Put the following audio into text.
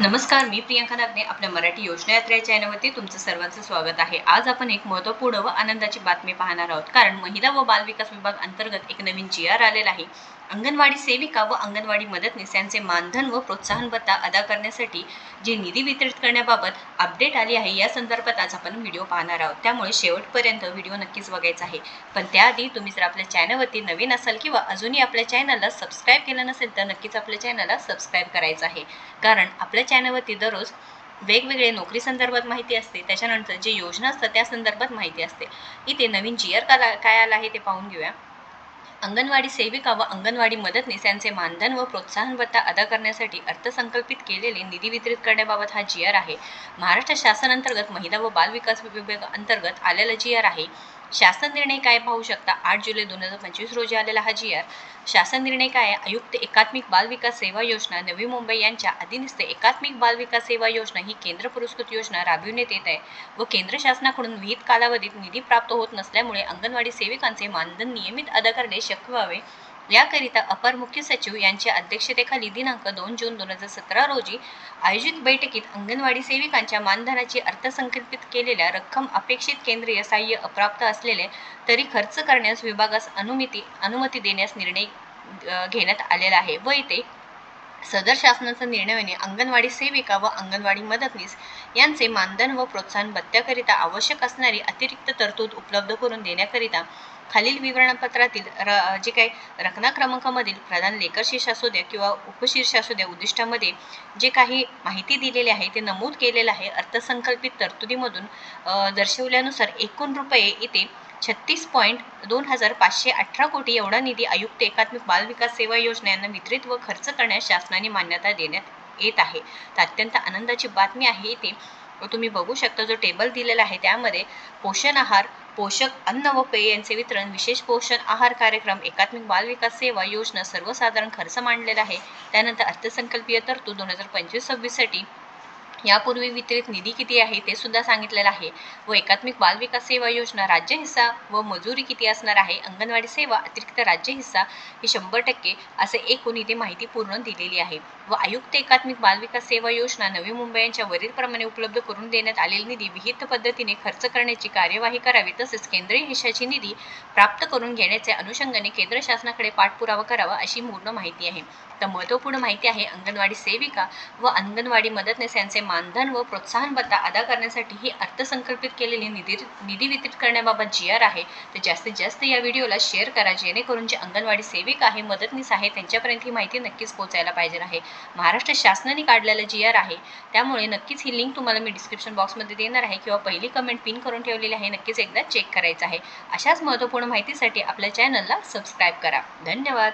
नमस्कार मी प्रियांका नागने आपल्या मराठी योजना यात्रा या चॅनलवरती तुमचं सर्वांचं स्वागत आहे. आज आपण एक महत्त्वपूर्ण व आनंदाची बातमी पाहणार आहोत. कारण महिला व बाल विकास विभाग अंतर्गत एक नवीन जी आर आलेला आहे. अंगणवाडी सेविका व अंगणवाडी मदतनीस यांचे मानधन व प्रोत्साहन भत्ता अदा करण्यासाठी जे निधी वितरित करण्याबाबत अपडेट आली आहे या संदर्भात आज आपण व्हिडिओ पाहणार आहोत. त्यामुळे शेवटपर्यंत व्हिडिओ नक्कीच बघायचा आहे. पण त्याआधी तुम्ही जर आपल्या चॅनलवरती नवीन असाल किंवा अजूनही आपल्या चॅनलला सबस्क्राईब केलं नसेल तर नक्कीच आपल्या चॅनलला सबस्क्राईब करायचं आहे. कारण आपल्या चॅनलवरती दररोज वेगवेगळे नोकरी संदर्भात माहिती असते. त्याच्यानंतर जे योजना असतात त्या संदर्भात माहिती असते. इथे नवीन जी आर काय आला आहे ते पाहून घेऊया. अंगणवाडी सेविका व अंगणवाडी मदतनीस यांचे मानधन व प्रोत्साहन भत्ता अदा करण्यासाठी अर्थसंकल्पित केलेले निधी वितरित करण्याबाबत हा जी आर आहे. महाराष्ट्र शासनांतर्गत महिला व बाल विकास विभाग अंतर्गत आलेला जी आर आहे. शासन निर्णय काय पाहू शकता? आठ जुलै दोन हजार पंचवीस रोजी आलेला हा जी आर. शासन निर्णय काय आयुक्त एकात्मिक बाल विकास सेवा योजना नवी मुंबई यांच्या अधीनस्थ एकात्मिक बाल विकास सेवा योजना ही केंद्र पुरस्कृत योजना राबविण्यात येत आहे व केंद्र शासनाकडून विहित कालावधीत निधी प्राप्त होत नसल्यामुळे अंगणवाडी सेविकांचे मानधन नियमित अदा करणे शक्य व्हावे. याकरिता अपर मुख्य सचिव यांच्या अध्यक्षतेखाली दिनांक दोन जून दोन हजार सतरा रोजी आयोजित बैठकीत अंगणवाडी सेविकांच्या मानधनाची अर्थसंकल्पित केलेल्या रक्कम अपेक्षित केंद्रीय सहाय्य अप्राप्त असलेले तरी खर्च करण्यास विभागास अनुमती अनुमती देण्यास निर्णय घेण्यात आलेला आहे व इथे सदर शासनाचा निर्णयाने अंगणवाडी सेविका व अंगणवाडी मदतनीस यांचे मानधन व प्रोत्साहन भत्त्याकरिता आवश्यक असणारी अतिरिक्त तरतूद उपलब्ध करून देण्याकरिता खालील विवरणपत्रातील र जे काही रखना क्रमांकामधील प्रधान लेखर शीर्ष असू द्या किंवा उपशीर्ष असू द्या उद्दिष्टामध्ये जे काही माहिती दिलेली आहे ते नमूद केलेलं आहे अर्थसंकल्पित तरतुदीमधून दर्शवल्यानुसार एकूण रुपये इथे छत्तीस पॉईंट दोन हजार पाचशे अठरा कोटी एवढा निधी आयुक्त एकात्मिक बालविकास सेवा योजना यांना वितरित व खर्च करण्यास शासनाने मान्यता देण्यात येत आहे. तर अत्यंत आनंदाची बातमी आहे इथे. तुम्ही बघू शकता जो टेबल दिलेला आहे त्यामध्ये पोषण आहार पोषक अन्न व पेय यांचे वितरण विशेष पोषण आहार कार्यक्रम एकात्मिक बालविकास सेवा योजना सर्वसाधारण खर्च मांडलेला आहे. त्यानंतर अर्थसंकल्पीय तरतूद दोन हजार पंचवीस सव्वीससाठी यापूर्वी वितरित निधी किती आहे ते सुद्धा सांगितलेलं आहे. व एकात्मिक बाल विकास सेवा योजना राज्य हिस्सा व मजुरी किती असणार आहे? अंगणवाडी सेवा अतिरिक्त राज्य हिस्सा ही शंभर टक्के असे एकूण इथे माहिती पूर्ण दिलेली आहे. व आयुक्त एकात्मिक बाल विकास सेवा योजना नवी मुंबई यांच्या वरीलप्रमाणे उपलब्ध करून देण्यात आलेली निधी विहित पद्धतीने खर्च करण्याची कार्यवाही करावी तसेच केंद्रीय हिशाची निधी प्राप्त करून घेण्याच्या अनुषंगाने केंद्र शासनाकडे पाठपुरावा करावा अशी पूर्ण माहिती आहे. तर महत्त्वपूर्ण माहिती आहे अंगणवाडी सेविका व अंगणवाडी मदतनीस यांचे मानधन व प्रोत्साहन भत्ता अदा करण्यासाठी ही अर्थसंकल्पित केलेली निधी निधी वितरित करण्याबाबत जी आर आहे तर जास्तीत जास्त या व्हिडिओला शेअर करा जेणेकरून जे अंगणवाडी सेविका आहे मदतनीस आहे त्यांच्यापर्यंत ही माहिती नक्कीच पोहोचायला पाहिजे आहे. महाराष्ट्र शासनाने काढलेलं जी आर आहे त्यामुळे नक्कीच ही लिंक तुम्हाला मी डिस्क्रिप्शन बॉक्समध्ये देणार आहे किंवा पहिली कमेंट पिन करून ठेवलेली आहे नक्कीच एकदा चेक करायचं आहे. अशाच महत्त्वपूर्ण माहितीसाठी आपल्या चॅनलला सबस्क्राईब करा. धन्यवाद!